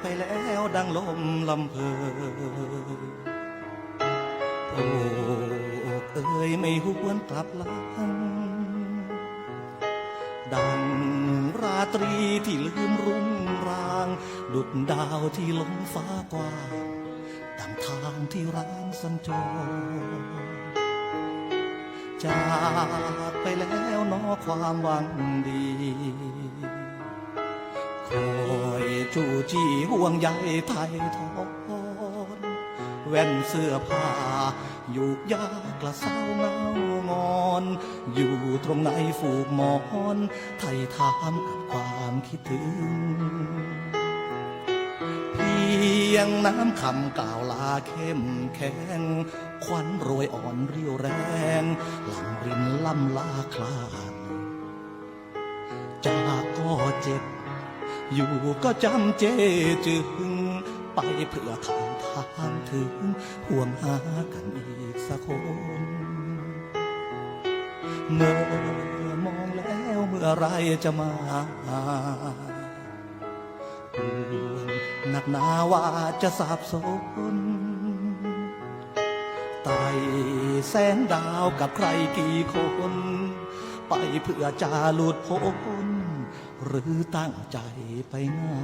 ไปแล้วดังลมลำเพอโอ้เอ้ยไม่หวนกลับหลัง ดังราตรีที่ลืมรุ่งราง ดุดดาวที่ล้นฟ้ากว้างดังทางที่ร้างสัญจรจากไปแล้วนอความหวังดี คอยจูจี้ห่วงใยไทยทอนแว่นเสื้อผ้าอยู่ยากระเศร้าเงางอน อยู่ตรงไหนฝูกหมอน ไทยถามกับความคิดถึง เพียงน้ำคำกล่าวลาเข้มแข็งควันโรยอ่อนเรียวแรง หลังรินล่ำลาคลานจากก็เจ็บ อยู่ก็จำเจจึง ไปเพื่อทางทางถึงห่วงหากันอีกสักคนเมื่อมองแล้วเมื่อไรจะมาห่วงนักหนาว่าจะสับสนไต่แสงดาวกับใครกี่คน ไปเพื่อจะหลุดพ้น หรือตั้งใจไปเงา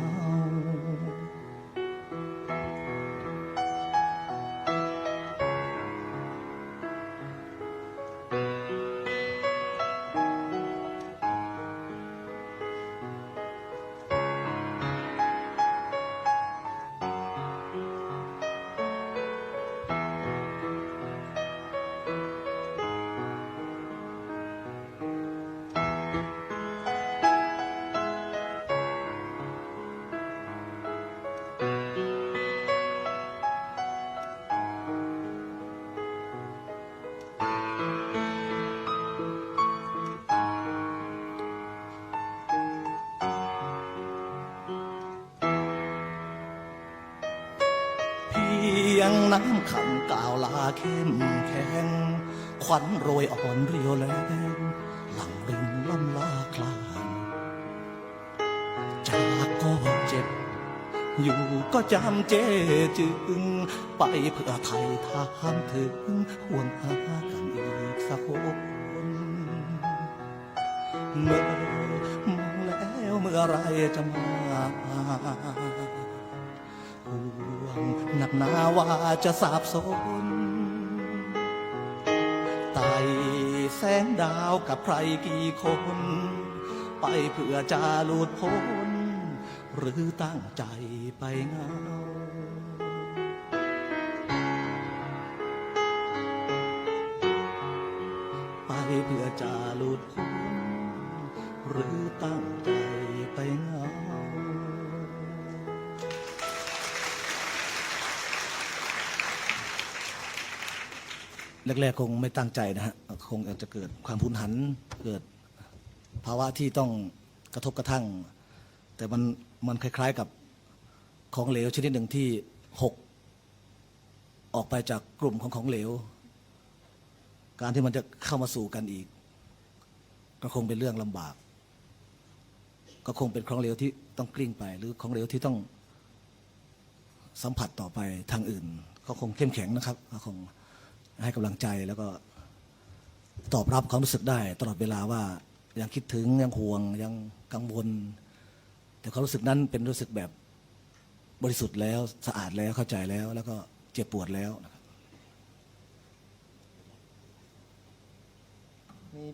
ยงน้ำคำกล่าวลาเข้มแข็งขวัญโรยอ่อนเรียวแรงหลังรินล่ำลาคลานจากก็เจ็บ อยู่ก็จำเจจึง ไปเพื่อไทยทามถึงห่วงหากันอีกสักคนเมื่อมองแล้วเมื่อไรจะมา หนักหนาว่าจะสาบสนไต่แสงดาวกับใครกี่คน ไปเพื่อจะหลุดพ้น หรือตั้งใจไปเงา แรกๆคงไม่ตั้งใจนะฮะคงอาจจะเกิดความพุนหันเกิดภาวะที่ต้องกระทบกระทั่ง แต่มันมันคล้าย ๆกับของเหลวชนิดหนึ่งที่หกออกไปจากกลุ่มของของเหลว การที่มันจะเข้ามาสู่กันอีก ก็คงเป็นเรื่องลำบาก ก็คงเป็นของเหลวที่ต้องกลิ้งไป หรือของเหลวที่ต้องสัมผัสต่อไปทางอื่น ก็คงเข้มแข็งนะครับก็คง ให้กำลังใจแล้วก็ตอบรับความรู้สึกได้ ตลอดเวลาว่ายังคิดถึงยังห่วงยังกังวล แต่ความรู้สึกนั้นเป็นรู้สึกแบบบริสุทธิ์แล้วสะอาดแล้วเข้าใจแล้ว แล้วก็เจ็บปวดแล้วนะครับมี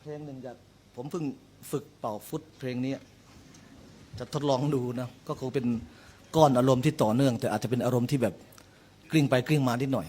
เพลงหนึ่งอยากผมเพิ่งฝึกเป่าฟุตเพลงนี้ จะทดลองดูนะ ก็คงเป็นก้อนอารมณ์ที่ต่อเนื่อง แต่อาจจะเป็นอารมณ์ที่แบบกลิ้งไปกลิ้งมานิดหน่อย